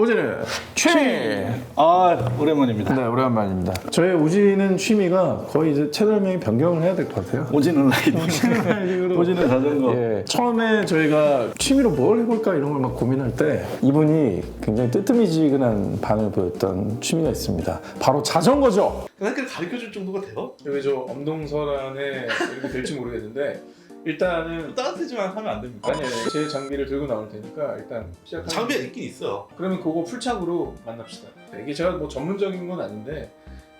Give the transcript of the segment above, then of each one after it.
오지는 취미. 아 오랜만입니다. 네, 오랜만입니다. 저의 우지는 취미가 거의 이제 채널명이 변경을 해야 될 것 같아요. 오지는 라이딩. 라이딩으로. 오지는 자전거. 예, 처음에 저희가 취미로 뭘 해볼까 이런 걸 막 고민할 때 이분이 굉장히 뜨뜨미지근한 반응을 보였던 취미가 있습니다. 바로 자전거죠. 그냥 가르쳐 줄 정도가 돼요? 여기 저 엄동설안에 이렇게 될지 모르겠는데 일단은 따뜻해지만 하면 안 됩니까? 아니 제 장비를 들고 나올 테니까 일단 시작하면 장비가 있긴 있어요. 그러면 그거 풀착으로 만납시다. 이게 제가 뭐 전문적인 건 아닌데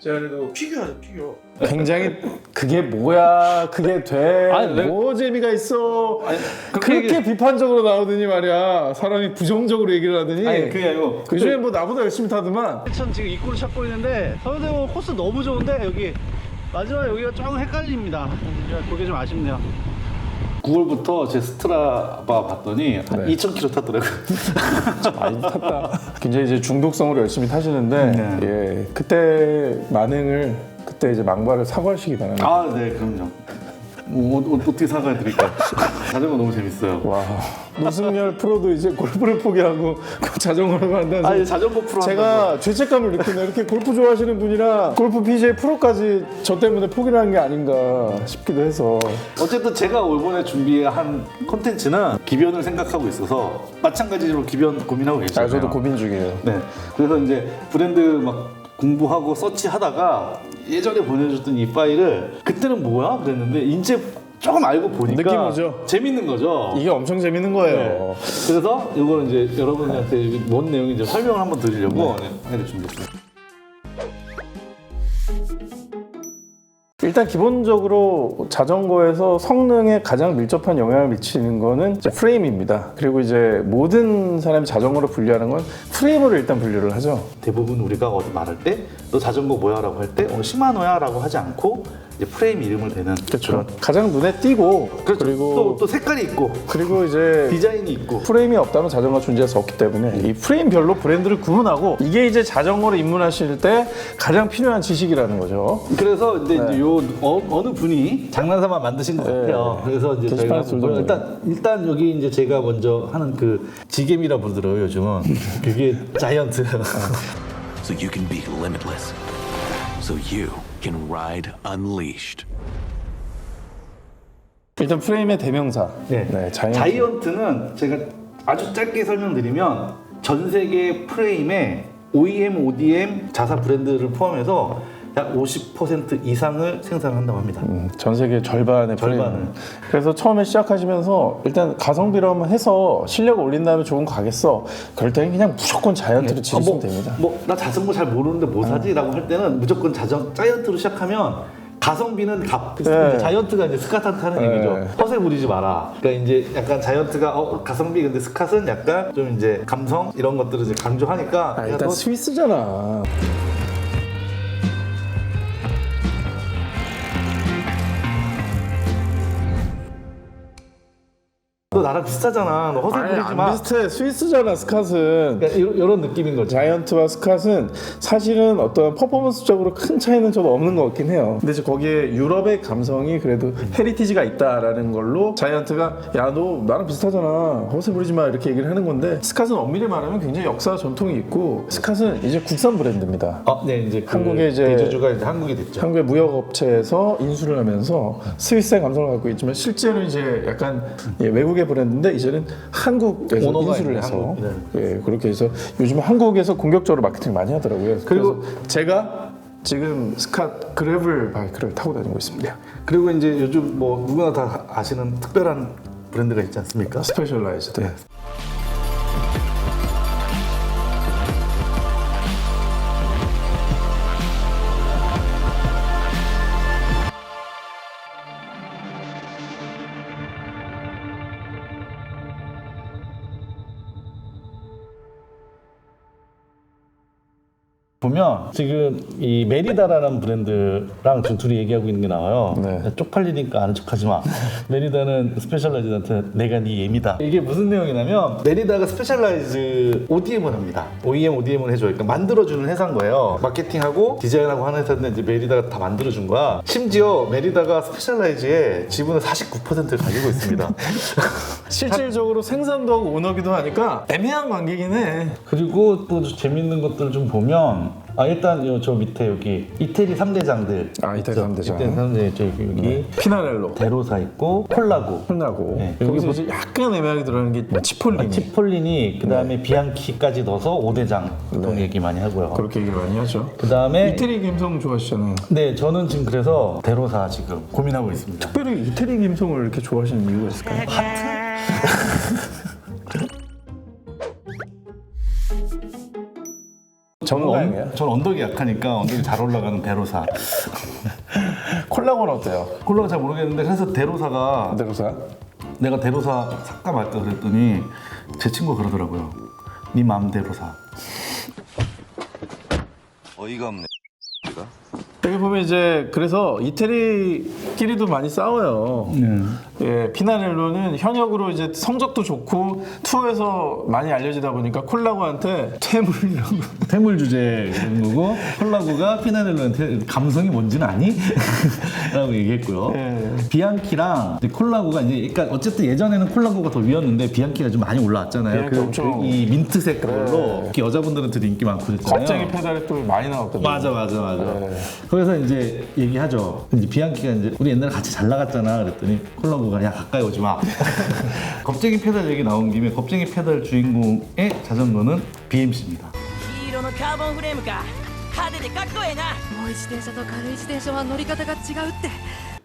제가 그래도 피규어죠 피규어. 굉장히 그게 뭐야 그게 돼? 아니, 왜- 뭐 재미가 있어? 아니, 그렇게 비판적으로 나오더니 말이야 사람이 부정적으로 얘기를 하더니 아니 그게 아니고 요즘에 뭐 나보다 열심히 타더만 천 지금 입구를 찾고 있는데 서울대공원 코스 너무 좋은데 여기 마지막 여기가 조금 헷갈립니다. 그게 좀 아쉽네요. 9월부터 제 스트라바 봤더니 한 네. 2,000km 탔더라고요. 많이 탔다. 굉장히 이제 중독성으로 열심히 타시는데 네. 예 그때 만행을 그때 이제 망발을 사과하시기 바랍니다. 아, 네, 그럼요. 뭐, 어, 어, 어떻게 사과해 드릴까요? 자전거 너무 재밌어요. 와 노승열 프로도 이제 골프를 포기하고 자전거로 간다는 아. 예, 자전거 프로 제가 죄책감을 느끼네요. 이렇게 골프 좋아하시는 분이라 골프 PGA 프로까지 저 때문에 포기를 한 게 아닌가 싶기도 해서 어쨌든 제가 이번에 준비한 콘텐츠는 기변을 생각하고 있어서 마찬가지로 기변 고민하고 아, 계시잖아요. 저도 고민 중이에요. 네. 그래서 이제 브랜드 막 공부하고 서치하다가 예전에 보내줬던 이 파일을 그때는 뭐야? 그랬는데 이제 조금 알고 보니까 느낌 오죠? 재밌는 거죠. 이게 엄청 재밌는 거예요. 네. 그래서 이거는 이제 여러분한테 뭔 내용인지 설명을 한번 드리려고 네. 해를 준비했습니다. 일단 기본적으로 자전거에서 성능에 가장 밀접한 영향을 미치는 거는 프레임입니다. 그리고 이제 모든 사람이 자전거를 분류하는 건 프레임으로 일단 분류를 하죠. 대부분 우리가 어디 말할 때 너 자전거 뭐야라고 할 때 어, 시마노야라고 하지 않고 이제 프레임 이름을 대는 그렇죠. 가장 눈에 띄고 그렇죠. 그리고 또, 또 색깔이 있고 그리고 이제 디자인이 있고 프레임이 없다면 자전거가 존재할 수 없기 때문에 이 프레임별로 브랜드를 구분하고 이게 이제 자전거를 입문하실 때 가장 필요한 지식이라는 거죠. 그래서 이제, 네. 이제 요 어, 느 분이 장난삼아 만드신 것 같아요. 그래서 이제 저희가 게시판에 한번 보여- 네. 쓸 일단 일단 여기 이제 제가 먼저 하는 그 지겜이라 부르더라고요 요즘은 그게 자이언트. so you can be limitless. So you can ride unleashed. 일단 프레임의 대명사. 네. 자이언트. 자이언트는 제가 아주 짧게 설명드리면 전 세계 프레임의 OEM, ODM 자사 브랜드를 포함해서 약 50% 이상을 생산한다고 합니다. 음, 전 세계 절반의 절반을. 그래서 처음에 시작하시면서 일단 가성비로 한번 해서 실력 올린 다음에 좋은 거 가겠어. 그럴 때는 그냥 무조건 자이언트를 지르시면 뭐, 됩니다. 뭐, 나 자전거 잘 모르는데 뭐 사지라고 할 때는 무조건 자전 자이언트로 시작하면 가성비는 값. 네. 자이언트가 이제 하는 네. 얘기죠. 허세 부리지 마라. 그러니까 이제 약간 자이언트가 어, 가성비 근데 스캇은 약간 좀 이제 감성 이런 것들을 이제 강조하니까 아, 야, 일단 너 스위스잖아. 나랑 비슷하잖아. 너 허세 아니, 부리지 안 마. 비슷해. 스위스잖아, 스캇은. 그러니까 이런, 이런 느낌인 거죠. 자이언트와 스캇은 사실은 어떤 퍼포먼스적으로 큰 차이는 저도 없는 것 같긴 해요. 근데 이제 거기에 유럽의 감성이 그래도 헤리티지가 있다라는 걸로 자이언트가 야 너 나랑 비슷하잖아 허세 부리지 마 이렇게 얘기를 하는 건데 스캇은 엄밀히 말하면 굉장히 역사 전통이 있고 스캇은 이제 국산 브랜드입니다. 아, 네, 이제 그 한국에 이제- 대주주가 이제 한국이 됐죠. 한국의 무역업체에서 인수를 하면서 스위스의 감성을 갖고 있지만 실제로 이제 약간 예, 외국의 브랜드 인데 이제는 한국에서 오너가 인수를 해서 한국. 네. 예, 그렇게 해서 요즘 한국에서 공격적으로 마케팅 많이 하더라고요. 그리고- 제가 지금 스캇 그래블 바이크를 타고 다니고 있습니다. 그리고 이제 요즘 뭐 누구나 다 아시는 특별한 브랜드가 있지 않습니까? 스페셜라이즈드. 보면 지금 이 메리다라는 브랜드랑 지금 둘이 얘기하고 있는 게 나와요. 네. 쪽팔리니까 아는 척하지 마. 메리다는 스페셜라이즈한테 내가 네 예미다. 이게 무슨 내용이냐면 메리다가 스페셜라이즈 ODM을 합니다. OEM, ODM을 해줘요. 그러니까 만들어주는 회사인 거예요. 마케팅하고 디자인하고 하는 회사인데 이제 메리다가 다 만들어준 거야. 심지어 메리다가 스페셜라이즈에 지분을 49%를 가지고 있습니다. 실질적으로 생산도 하고 오너기도 하니까 애매한 관계긴 해. 그리고 또 재밌는 것들 좀 보면 아 일단 요 저 밑에 여기 이태리 3대장들 아, 이태리 삼대장. 이태리 3대 저기 여기 피나렐로, 데로사 있고 콜라고 혼나고 네. 여기서 여기 이제 약간 애매하게 들어가는 게 치폴리니. 치폴리니 그 다음에 비앙키까지 넣어서 5대장 보통 네. 얘기 많이 하고요 그렇게 얘기를 많이 하죠. 그 다음에 이태리 감성 좋아하시잖아요. 네 저는 지금 그래서 데로사 지금 고민하고 있습니다 특별히 이태리 감성을 이렇게 좋아하시는 이유가 있을까요? 전문 가이에요. 전 언덕이 약하니까 언덕이 잘 올라가는 데로사 콜라보는 어때요? 콜라가 잘 모르겠는데 그래서 데로사가 대로사? 내가 데로사 살까 말까 그랬더니 제 친구가 그러더라고요 네 맘대로 사 어이가 없네. 우리가. 여기 보면 이제 그래서 이태리끼리도 많이 싸워요. 예, 피나렐로는 현역으로 이제 성적도 좋고 투어에서 많이 알려지다 보니까 콜라고한테 퇴물이라고 태물 주제 그런 거고 콜라고가 피나렐로한테 감성이 뭔지는 아니? 라고 얘기했고요. 예. 비앙키랑 이제 콜라고가 이제 그러니까 어쨌든 예전에는 콜라고가 더 위였는데 비앙키가 좀 많이 올라왔잖아요. 비앙키 엄청- 이 민트색 그걸로 네. 특히 여자분들은 되게 인기 많고 그랬잖아요. 겁쟁이 페달이 또 많이 나왔거든요. 맞아 맞아 맞아. 네. 그래서 이제 얘기하죠. 이제 비앙키가 이제 우리 옛날에 같이 잘 나갔잖아. 그랬더니 콜라보 가 야 가까이 오지 마. 겁쟁이 페달 얘기 나온 김에 겁쟁이 페달 주인공의 자전거는 BMC입니다. 黄色のカーボンフレームか派手でかっこええな重い自転車と軽い自転車は乗り方が違うって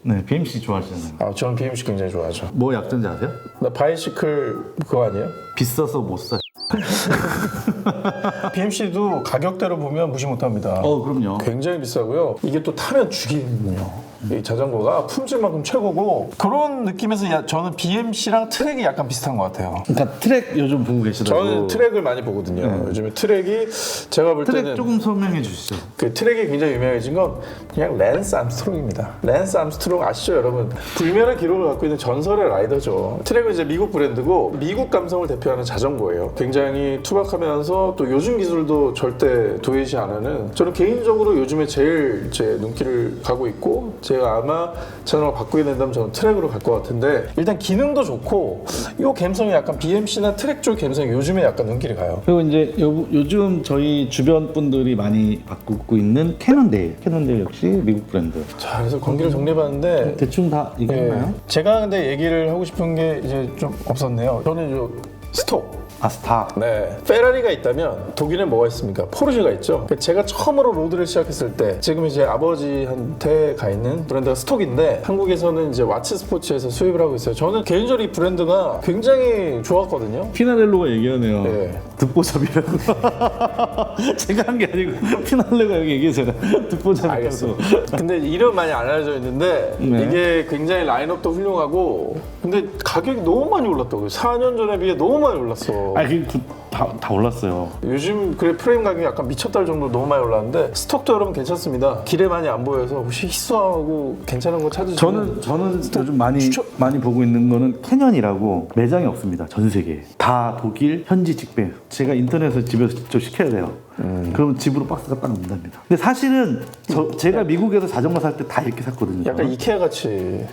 네, BMC 좋아하시잖아요. 아, 저는 BMC 굉장히 좋아하죠. 뭐 약전지 아세요? 나 바이시클 그거 아니에요? 비싸서 못 사. BMC도 가격대로 보면 무시 못합니다. 어, 그럼요. 굉장히 비싸고요. 이게 또 타면 죽이는군요. 이 자전거가 품질만큼 최고고 그런 느낌에서 야, 저는 BMC랑 트랙이 약간 비슷한 것 같아요. 그러니까 트랙 요즘 보고 계시다고. 저는 트랙을 많이 보거든요. 요즘에 트랙이 제가 볼 트랙 때는 조금 설명해 주시죠. 그 트랙이 굉장히 유명해진 건 그냥 랜스 암스트롱입니다. 랜스 암스트롱 아시죠, 여러분? 불멸의 기록을 갖고 있는 전설의 라이더죠. 트랙은 이제 미국 브랜드고 미국 감성을 대표하는 자전거예요. 굉장히 투박하면서 또 요즘 기술도 절대 도외시 안 하는 저는 개인적으로 요즘에 제일 제 눈길을 가고 있고 제가 아마 자전거 바꾸게 된다면 저는 트랙으로 갈 것 같은데 일단 기능도 좋고 이 감성이 약간 BMC나 트랙 쪽 감성이 요즘에 약간 눈길이 가요. 그리고 이제 요, 요즘 저희 주변 분들이 많이 바꾸고 있는 캐논데일. 캐논데일 역시 미국 브랜드. 자, 그래서 관계를 정리해봤는데 대충 다 네. 있나요? 제가 근데 얘기를 하고 싶은 게 이제 좀 없었네요. 저는 요 스톡. 아스타. 네. 페라리가 있다면 독일에 뭐가 있습니까? 포르쉐가 있죠. 그러니까 제가 처음으로 로드를 시작했을 때 지금 이제 아버지한테 가 있는 브랜드가 스톡인데 한국에서는 이제 와츠 스포츠에서 수입을 하고 있어요. 저는 개인적으로 이 브랜드가 굉장히 좋았거든요. 피나렐로가 얘기하네요. 네. 듣보잡이라고. 제가 한 게 아니고 피나렐로가 여기 얘기했잖아요. 듣보잡이라고. 알겠어. 근데 이름 많이 안 알려져 있는데 네. 이게 굉장히 라인업도 훌륭하고 근데 가격이 너무 많이 올랐다고요. 4년 전에 비해 너무 많이 올랐어. 아, 그, 그, 다, 다 올랐어요. 요즘 그래 프레임 가격이 약간 미쳤다 할 정도로 너무 많이 올랐는데 스톡도 여러분 괜찮습니다. 길에 많이 안 보여서 혹시 희소하고 괜찮은 거 찾으시면 저는 저는 요즘 많이 많이 보고 있는 거는 캐년이라고 매장이 없습니다. 전 세계 다 독일 현지 직배. 제가 인터넷에서 집에서 직접 시켜야 돼요. 그러면 집으로 박스가 딱 온답니다. 근데 사실은 저, 제가 미국에서 자전거 살 때 다 이렇게 샀거든요. 약간 이케아 같이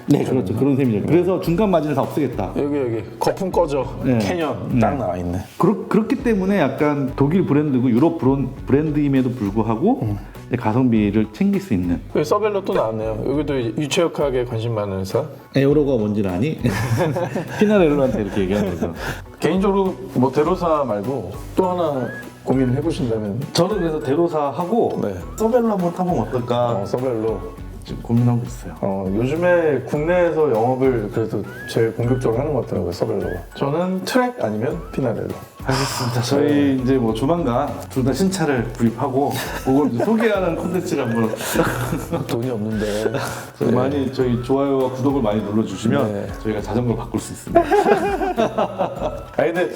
네 그렇죠 그런 셈이죠. 그래서 중간 마진을 다 없애겠다. 여기 여기 거품 꺼져 네. 캐년 딱 나와 있네. 그렇, 그렇기 때문에 약간 독일 브랜드고 유럽 브랜드임에도 불구하고 이제 가성비를 챙길 수 있는 여기 서벨로 또 나왔네요. 여기도 유체역학에 관심 많은 회사. 에어로가 뭔지는 아니? 피나렐로한테 이렇게 얘기하는 거죠. 개인적으로 뭐 대로사 말고 또 하나 고민을 해보신다면 저는 그래서 대로사 하고 네. 서벨로 한번 타보면 어떨까 어, 서벨로. 지금 고민하고 있어요. 어, 요즘에 국내에서 영업을 그래도 제일 공격적으로 하는 것 같더라고요, 서벨로가. 저는 트랙 아니면 피나렐로. 알겠습니다. 저희 이제 뭐 조만간 둘 다 신차를 구입하고 그걸 이제 소개하는 콘텐츠를 한번 돈이 없는데 저희 많이 저희 좋아요와 구독을 많이 눌러주시면 네. 저희가 자전거를 바꿀 수 있습니다. 아니 근데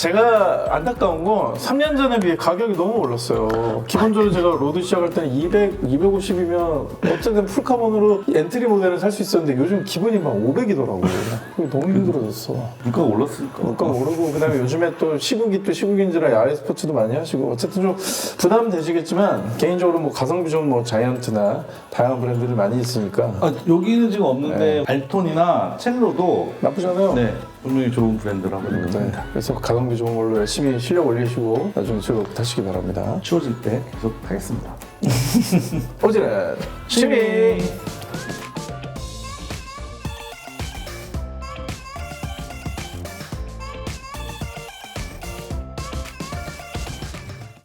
제가 안타까운 건 3년 전에 비해 가격이 너무 올랐어요. 기본적으로 제가 로드 시작할 때는 200, 250이면 어쨌든 풀카본으로 엔트리 모델을 살 수 있었는데 요즘 기본이 막 500이더라고요. 그게 너무 힘들어졌어. 물가가 올랐으니까. 물가 오르고 그다음에 요즘에 또 시국이 또 시국인지라 야외 스포츠도 많이 하시고 어쨌든 좀 부담 되시겠지만 개인적으로 뭐 가성비 좋은 뭐 자이언트나 다양한 브랜드들 많이 있으니까 아, 여기는 지금 없는데 네. 알톤이나 첼로도 나쁘지 않아요. 네 분명히 좋은 브랜드라고 네, 생각합니다. 그래서 가성비 좋은 걸로 열심히 실력 올리시고 나중에 즐겁게 타시기 바랍니다. 추워질 때 계속 하겠습니다. 오지는 취미